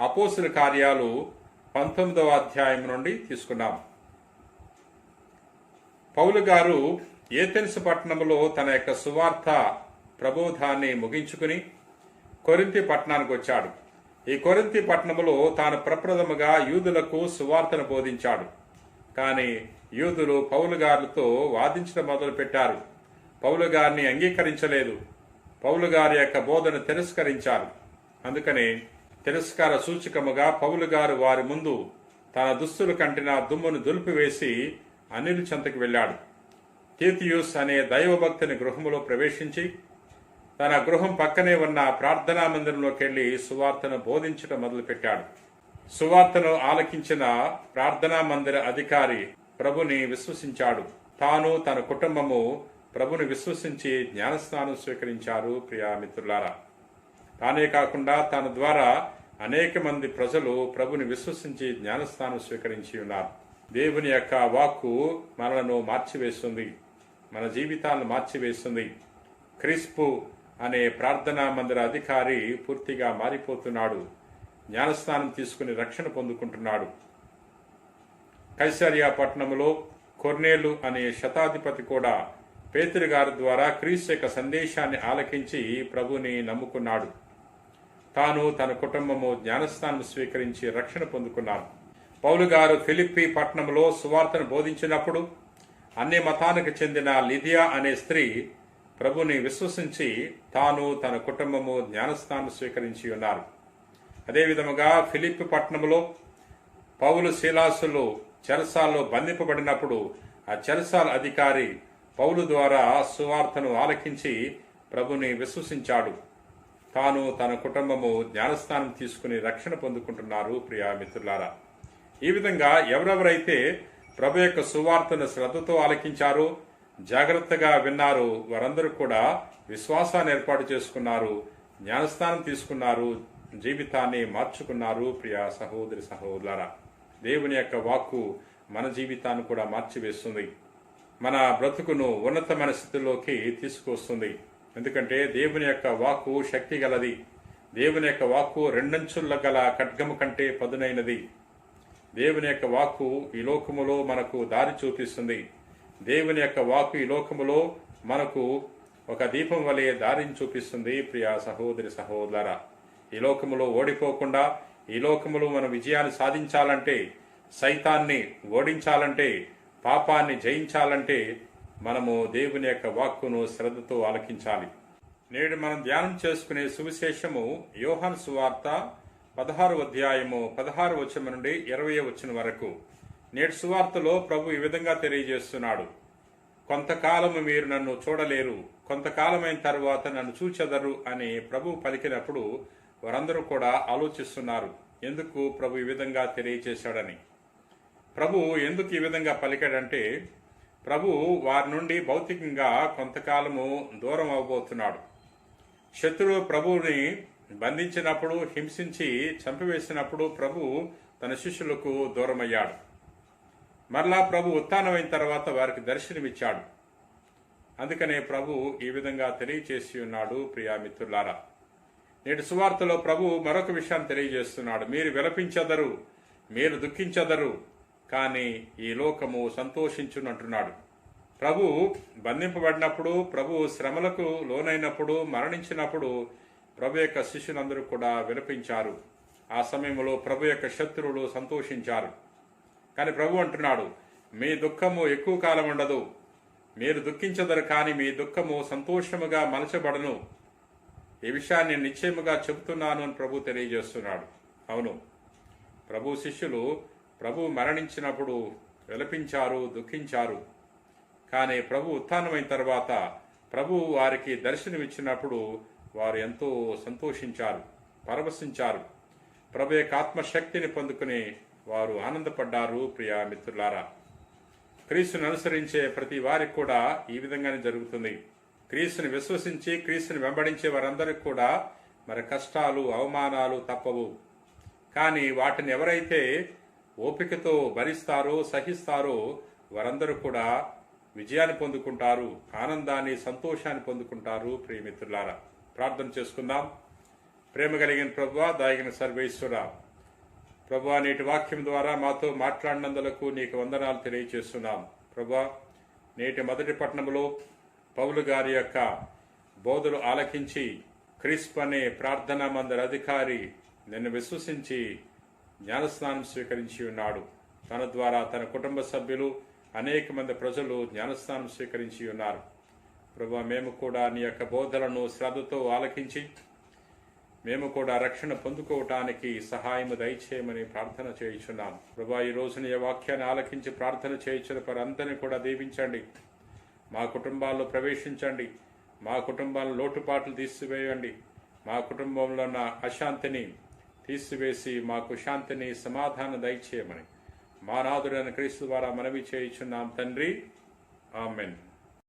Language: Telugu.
అపోసుల కార్యాలు పంతొమ్మిదవ అధ్యాయం నుండి తీసుకున్నాం పౌలు గారు ఏథెన్స్ పట్టణంలో తన యొక్క సువార్త ప్రబోధాన్ని ముగించుకుని కొరింతి పట్టణానికి వచ్చాడు. ఈ కొరింతి పట్టణంలో తాను ప్రప్రథముగా యూదులకు సువార్తను బోధించాడు. కానీ యూదులు పౌలు గారితో వాదించడం మొదలుపెట్టారు. పౌలు గారిని అంగీకరించలేదు. పౌలు గారి యొక్క బోధన తిరస్కరించారు. అందుకనే తిరస్కార సూచకముగా పౌలు గారు వారి ముందు తన దుస్తులు కంటిన దుమ్మును దులిపివేసి అనిల్ చెంతకు వెళ్ళాడు. తీతియూస్ అనే దైవభక్తుని గృహములో ప్రవేశించి తన గృహం పక్కనే ఉన్న ప్రార్థనా మందిరంలోకి వెళ్ళి సువార్తను బోధించడం మొదలుపెట్టాడు. సువార్తను ఆలకించిన ప్రార్థనా మందిర అధికారి ప్రభుని విశ్వసించాడు. తాను తన కుటుంబము ప్రభుని విశ్వసించి జ్ఞానస్నానం స్వీకరించారు ప్రియా మిత్రులారా. తానే కాకుండా తన ద్వారా అనేక మంది ప్రజలు ప్రభుని విశ్వసించి జ్ఞానస్థానం స్వీకరించి ఉన్నారు. దేవుని యొక్క వాక్కు మనలను మార్చివేస్తుంది. మన జీవితాలను మార్చివేస్తుంది. క్రిస్పు అనే ప్రార్థనా మందిర అధికారి పూర్తిగా మారిపోతున్నాడు. జ్ఞానస్నానం తీసుకుని రక్షణ పొందుకుంటున్నాడు. కైసరియా పట్టణంలో కొర్నేలు అనే శతాధిపతి కూడా పేతురు గారి ద్వారా క్రీస్తు యొక్క సందేశాన్ని ఆలకించి ప్రభుని నమ్ముకున్నాడు. తాను తన కుటుంబము జ్ఞానస్థానం స్వీకరించి రక్షణ పొందుకున్నారు పౌలు గారు ఫిలిప్పి పట్టణంలో సువార్తను బోధించినప్పుడు అన్ని మతానికి చెందిన లిథియా అనే స్త్రీ ప్రభుని విశ్వసించి తాను తన కుటుంబము జ్ఞానస్థానం స్వీకరించి ఉన్నారు. అదేవిధముగా ఫిలిప్పి పట్టణంలో పౌలు శీలాసులు చెరసాల్లో బంధింపబడినప్పుడు ఆ చెరసాల అధికారి పౌలు ద్వారా సువార్తను ఆలకించి ప్రభుని విశ్వసించాడు. తాను తన కుటుంబము జ్ఞానస్థానం తీసుకుని రక్షణ పొందుకుంటున్నారు ప్రియా మిత్రులారా. ఈ విధంగా ఎవరెవరైతే ప్రభు యొక్క సువార్తను శ్రద్ధతో ఆలకించారో జాగ్రత్తగా విన్నారు వారందరూ కూడా విశ్వాసాన్ని ఏర్పాటు చేసుకున్నారు జ్ఞానస్థానం తీసుకున్నారు జీవితాన్ని మార్చుకున్నారు ప్రియా సహోదరి సహోదరులారా. దేవుని యొక్క వాక్కు మన జీవితాన్ని కూడా మార్చివేస్తుంది. మన బ్రతుకును ఉన్నతమైన స్థితిలోకి తీసుకువస్తుంది. ఎందుకంటే దేవుని యొక్క వాక్కు శక్తి గలది. దేవుని యొక్క వాక్కు రెండంచుల గల ఖడ్గము కంటే పదునైనది. దేవుని యొక్క వాక్కు ఈ లోకములో మనకు దారి చూపిస్తుంది. దేవుని యొక్క వాక్కు ఈ లోకములో మనకు ఒక దీపం వలె దారిని చూపిస్తుంది ప్రియా సహోదరి సహోదర. ఈ లోకములో ఓడిపోకుండా ఈ లోకములో మన విజయాన్ని సాధించాలంటే సైతాన్ని ఓడించాలంటే పాపాన్ని జయించాలంటే మనము దేవుని యొక్క వాక్కును శ్రద్ధతో ఆలకించాలి. నేడు మనం ధ్యానం చేసుకునే సువిశేషము యోహాన్ సువార్త పదహారు అధ్యాయము పదహారు వచనం నుండి ఇరవై వచ్చిన వరకు. నేటి సువార్తలో ప్రభు ఈ విధంగా తెలియజేస్తున్నాడు. కొంతకాలము మీరు నన్ను చూడలేరు కొంతకాలమైన తర్వాత నన్ను చూచెదరు అని ప్రభు పలికినప్పుడు వారందరూ కూడా ఆలోచిస్తున్నారు. ఎందుకు? ప్రభు ఈ విధంగా తెలియజేశాడని. ప్రభు ఎందుకు ఈ విధంగా పలికాడంటే ప్రభు వారి నుండి భౌతికంగా కొంతకాలము దూరం అవబోతున్నాడు. శత్రువు ప్రభువుని బంధించినప్పుడు హింసించి చంపివేసినప్పుడు ప్రభు తన శిష్యులకు దూరమయ్యాడు. మరలా ప్రభు ఉత్థానమైన తర్వాత వారికి దర్శనమిచ్చాడు. అందుకనే ప్రభు ఈ విధంగా తెలియచేసి ఉన్నాడు ప్రియా మిత్రులారా. నేటి సువార్తలో ప్రభు మరొక విషయాన్ని తెలియజేస్తున్నాడు. మీరు విలపించదరు మీరు దుఃఖించదరు కానీ ఈ లోకము సంతోషించునంటున్నాడు. ప్రభు బంధింపబడినప్పుడు ప్రభు శ్రమలకు లోనైనప్పుడు మరణించినప్పుడు ప్రభు యొక్క శిష్యులందరూ కూడా విలపించారు. ఆ సమయంలో ప్రభు యొక్క శత్రువులు సంతోషించారు. కానీ ప్రభు అంటున్నాడు మీ దుఃఖము ఎక్కువ కాలం ఉండదు. మీరు దుఃఖించదరు కానీ మీ దుఃఖము సంతోషముగా మలచబడను. ఈ విషయాన్ని నిశ్చయముగా చెబుతున్నాను అని ప్రభు తెలియజేస్తున్నాడు. అవును ప్రభు శిష్యులు ప్రభు మరణించినప్పుడు విలపించారు దుఃఖించారు. కానీ ప్రభు ఉత్థానమైన తర్వాత ప్రభు వారికి దర్శనమిచ్చినప్పుడు వారు ఎంతో సంతోషించారు పరవశించారు. ప్రభు యొక్క ఆత్మశక్తిని పొందుకుని వారు ఆనందపడ్డారు ప్రియా మిత్రులారా. క్రీస్తుని అనుసరించే ప్రతి వారికి కూడా ఈ విధంగానే జరుగుతుంది. క్రీస్తుని విశ్వసించి క్రీస్తుని వెంబడించే వారందరికీ కూడా మరి కష్టాలు అవమానాలు తప్పవు. కానీ వాటిని ఎవరైతే ఓపికతో భరిస్తారో సహిస్తారో వారందరూ కూడా విజయాన్ని పొందుకుంటారు ఆనందాన్ని సంతోషాన్ని పొందుకుంటారు. ప్రియమిత్రులారా ప్రార్థన చేసుకుందాం. ప్రేమ కలిగిన ప్రభు దాగిన సర్వేశ్వర ప్రభా నేటి వాక్యం ద్వారా మాతో మాట్లాడినందులకు నీకు వందనాలు తెలియజేస్తున్నాం ప్రభా నేటి మొదటి పట్టణంలో పౌలు గారి యొక్క బోధలు ఆలకించి క్రిస్ప్ అనే ప్రార్థనా మందర అధికారి నిన్ను విశ్వసించి జ్ఞానస్నానం స్వీకరించి ఉన్నాడు. తన ద్వారా తన కుటుంబ సభ్యులు అనేక మంది ప్రజలు జ్ఞానస్నానం స్వీకరించి ఉన్నారు. ప్రభా మేము కూడా నీ యొక్క బోధలను శ్రద్ధతో ఆలకించి మేము కూడా రక్షణ పొందుకోవటానికి సహాయం దయచేయమని ప్రార్థన చేయించున్నాం. ప్రభా ఈ రోజున ఈ వాక్యాన్ని ఆలకించి ప్రార్థన చేయించిన వారందరినీ కూడా దీవించండి. మా కుటుంబాల్లో ప్రవేశించండి. మా కుటుంబాలను లోటుపాట్లు తీసివేయండి. మా కుటుంబంలో ఉన్న అశాంతిని తీసివేసి మాకు శాంతిని సమాధానం దయచేయమని. మా నాదుడైన క్రీస్తు ద్వారా మనవి చేయించున్నాం తండ్రి. ఆమెన్.